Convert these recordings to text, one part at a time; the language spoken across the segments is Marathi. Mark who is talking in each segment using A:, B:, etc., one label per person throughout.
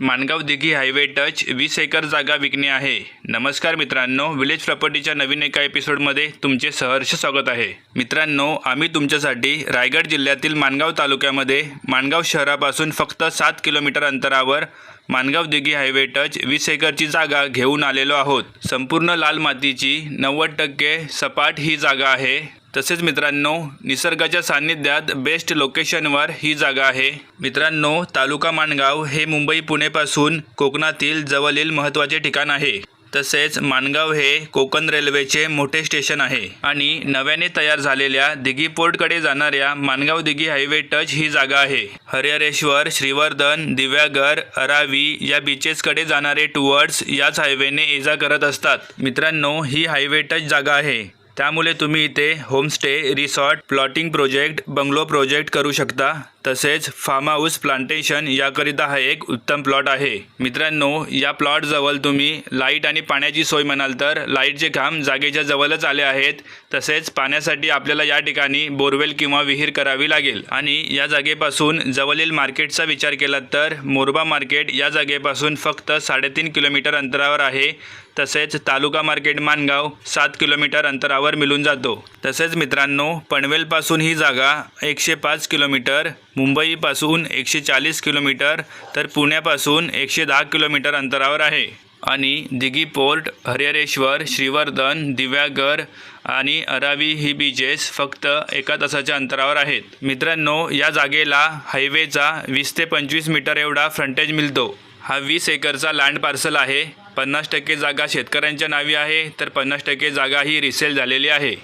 A: माणगाव दिघी हायवे टच वीस एकर जागा विकणे आहे. नमस्कार मित्रांनो विलेज प्रॉपर्टीच्या नवीन एका एपिसोडमध्ये तुमचे सहर्ष स्वागत आहे. मित्रांनो आम्ही तुमच्यासाठी रायगड जिल्ह्यातील माणगाव तालुक्यामध्ये माणगाव शहरापासून फक्त सात किलोमीटर अंतरावर माणगाव दिघी हायवे टच वीस एकरची जागा घेऊन आलेलो आहोत. संपूर्ण लाल मातीची नव्वद टक्के सपाट ही जागा आहे. तसेच मित्रांनो निसर्गाच्या सान्निध्यात बेस्ट लोकेशनवर ही जागा आहे. मित्रांनो तालुका माणगाव हे मुंबई पुणेपासून कोकणातील जवळील महत्त्वाचे ठिकाण आहे. तसेच माणगाव हे कोकण रेल्वेचे मोठे स्टेशन आहे. आणि नव्याने तयार झालेल्या दिघी पोर्टकडे जाणाऱ्या माणगाव दिघी हायवे टच ही जागा आहे. हरिहरेश्वर श्रीवर्धन दिव्यागर अरावी या बीचेसकडे जाणारे टुवर्ड्स याच हायवेने ये जा करत असतात. मित्रांनो ही हायवे टच जागा आहे. त्यामुळे तुम्ही इथे homestay resort plotting project bungalow project करू शकता. तसेच फार्म हाऊस प्लांटेशन याकरिता हा एक उत्तम प्लॉट आहे. मित्रांनो या प्लॉटजवळ तुम्ही लाइट आणि पाण्याची सोय म्हणाल तर लाईटचे काम जागेच्या जवळच आले आहेत. तसेच पाण्यासाठी आपल्याला या ठिकाणी बोरवेल किंवा विहीर करावी लागेल. आणि या जागेपासून जवळील मार्केटचा विचार केला तर मोरबा मार्केट या जागेपासून फक्त साडेतीन किलोमीटर अंतरावर आहे. तसेच तालुका मार्केट मानगाव सात किलोमीटर अंतरावर मिळून जातो. तसेच मित्रांनो पनवेलपासून ही जागा एकशे पाच किलोमीटर मुंबईपासून एकशे चाळीस किलोमीटर तर पुण्यापासून एकशे दहा किलोमीटर अंतरावर आहे. आणि दिघी पोर्ट हरिहरेश्वर श्रीवर्धन दिव्यागर आणि अरावी ही बीचेस फक्त एका तासाच्या अंतरावर आहेत. मित्रांनो या जागेला हायवेचा वीस ते पंचवीस मीटर एवढा फ्रंटेज मिळतो. हा वीस एकरचा लँड पार्सल आहे. पन्नास टक्के जागा शेतकऱ्यांच्या नावी आहे तर पन्नास टक्के जागा ही रिसेल झालेली आहे.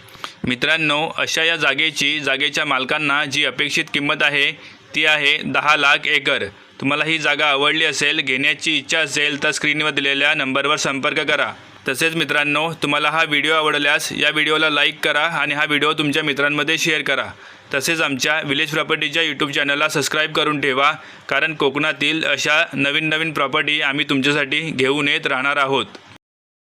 A: मित्रांनो अशा या जागेची जागेच्या मालकांना जी अपेक्षित किंमत आहे ती आहे दहा लाख एकर. तुम्हाला ही जागा आवडली असेल घेण्याची इच्छा असेल तर स्क्रीनवर दिलेल्या नंबरवर संपर्क करा. तसेच मित्रांनो तुम्हाला हा व्हिडिओ आवडल्यास या व्हिडिओला लाईक करा आणि हा व्हिडिओ तुमच्या मित्रांमध्ये शेअर करा. तसेच आमच्या विलेज प्रॉपर्टीच्या यूट्यूब चॅनलला सबस्क्राईब करून ठेवा कारण कोकणातील अशा नवीन नवीन प्रॉपर्टी आम्ही तुमच्यासाठी घेऊन येत राहणार आहोत.